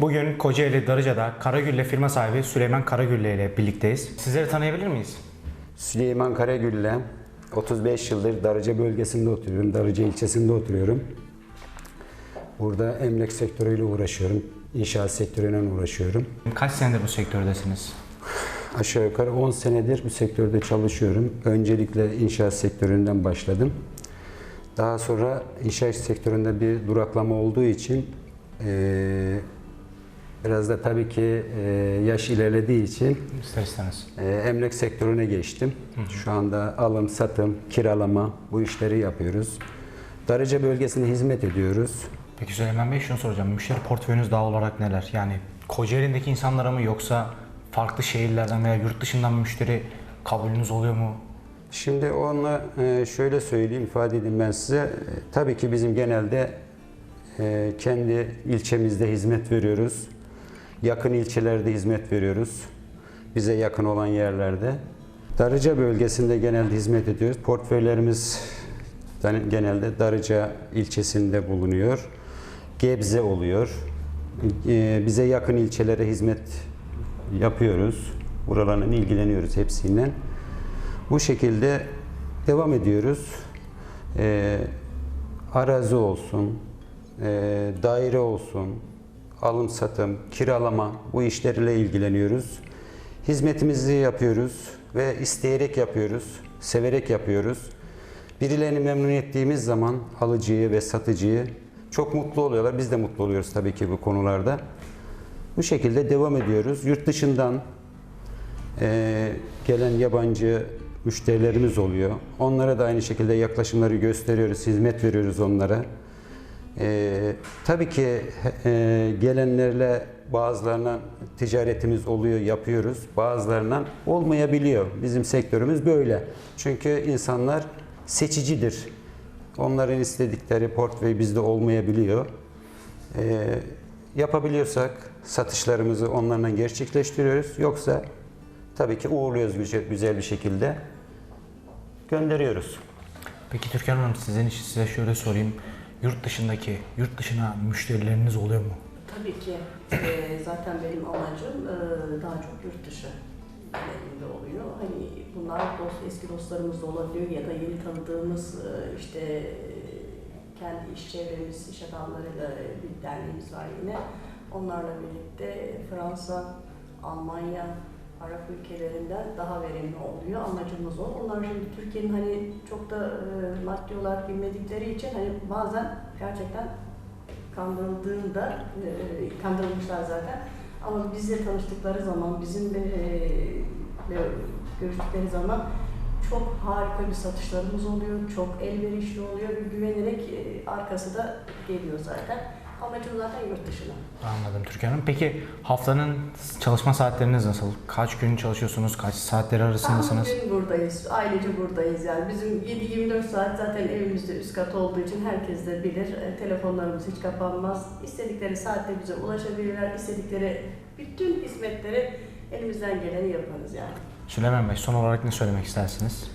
Bugün Kocaeli Darıca'da Karagülle firma sahibi Süleyman Karagülle ile birlikteyiz. Sizleri tanıyabilir miyiz? Süleyman Karagülle, 35 yıldır Darıca bölgesinde oturuyorum. Darıca ilçesinde oturuyorum. Burada emlak sektörüyle uğraşıyorum. İnşaat sektörüyle uğraşıyorum. Kaç senedir bu sektördesiniz? Aşağı yukarı 10 senedir bu sektörde çalışıyorum. Öncelikle inşaat sektöründen başladım. Daha sonra inşaat sektöründe bir duraklama olduğu için biraz da tabii ki eee, yaş ilerlediği için İster istemez. Ee, Emlak sektörüne geçtim. Şu anda alım, satım, kiralama bu işleri yapıyoruz. Darıca bölgesine hizmet ediyoruz. Peki Süleyman Bey şunu soracağım. Müşteri portföyünüz daha olarak neler? Yani Kocaeli'ndeki insanlara mı yoksa farklı şehirlerden veya yurt dışından müşteri kabulünüz oluyor mu? Şimdi onunla e, şöyle söyleyeyim, ifade edeyim ben size. E, Tabii ki bizim genelde e, kendi ilçemizde hizmet veriyoruz. Yakın ilçelerde hizmet veriyoruz. Bize yakın olan yerlerde. Darıca bölgesinde genelde hizmet ediyoruz. Portföylerimiz genelde Darıca ilçesinde bulunuyor. Gebze oluyor. E, Bize yakın ilçelere hizmet yapıyoruz. Buralarla ilgileniyoruz hepsiyle. Bu şekilde devam ediyoruz. Ee, arazi olsun, e, daire olsun, alım satım, kiralama bu işlerle ilgileniyoruz. Hizmetimizi yapıyoruz ve isteyerek yapıyoruz, severek yapıyoruz. Birilerini memnun ettiğimiz zaman alıcıyı ve satıcıyı çok mutlu oluyorlar. Biz de mutlu oluyoruz tabii ki bu konularda. Bu şekilde devam ediyoruz. Yurt dışından ee, gelen yabancı müşterilerimiz oluyor. Onlara da aynı şekilde yaklaşımları gösteriyoruz, hizmet veriyoruz onlara. Ee, tabii ki e, gelenlerle bazılarına ticaretimiz oluyor, yapıyoruz. Bazılarından olmayabiliyor. Bizim sektörümüz böyle. Çünkü insanlar seçicidir. Onların istedikleri portföy bizde olmayabiliyor. Ee, yapabiliyorsak satışlarımızı onlarla gerçekleştiriyoruz. Yoksa tabii ki uğurluyoruz güzel, güzel bir şekilde. Gönderiyoruz. Peki Türkan Hanım sizin için size şöyle sorayım. Yurt dışındaki, yurt dışına müşterileriniz oluyor mu? Tabii ki. Eee, zaten benim amacım eee, daha çok yurt dışı genelinde oluyor. Hani bunlar dost, eski dostlarımız da olabiliyor ya da yeni tanıdığımız eee, işte kendi iş çevremiz, iş adamlarıyla bir derneğimiz var yine. Onlarla birlikte Fransa, Almanya, Arap ülkelerinden daha verimli oluyor. Amacımız o. Onlar şimdi Türkiye'nin hani çok da eee, maddi olarak bilmedikleri için hani bazen gerçekten kandırıldığında, e, kandırılmışlar zaten. Ama bizle tanıştıkları zaman, bizimle e, le- görüştükleri zaman çok harika bir satışlarımız oluyor, çok elverişli oluyor ve güvenerek e, arkası da geliyor zaten. Amacım zaten yurt dışına. Anladım Türkan Hanım. Peki haftanın çalışma saatleriniz nasıl? Kaç gün çalışıyorsunuz? Kaç saatleri arasındasınız? Bugün buradayız, ailece buradayız yani. Bizim 7-24 saat zaten evimizde üst kat olduğu için herkes de bilir. E, telefonlarımız hiç kapanmaz. İstedikleri saatte bize ulaşabilirler. İstedikleri bütün hizmetleri elimizden geleni yaparız yani. Süleyman Bey son olarak ne söylemek istersiniz?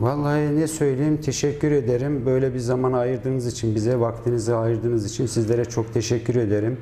Vallahi ne söyleyeyim teşekkür ederim. Böyle bir zaman ayırdığınız için, bize vaktinizi ayırdığınız için sizlere çok teşekkür ederim.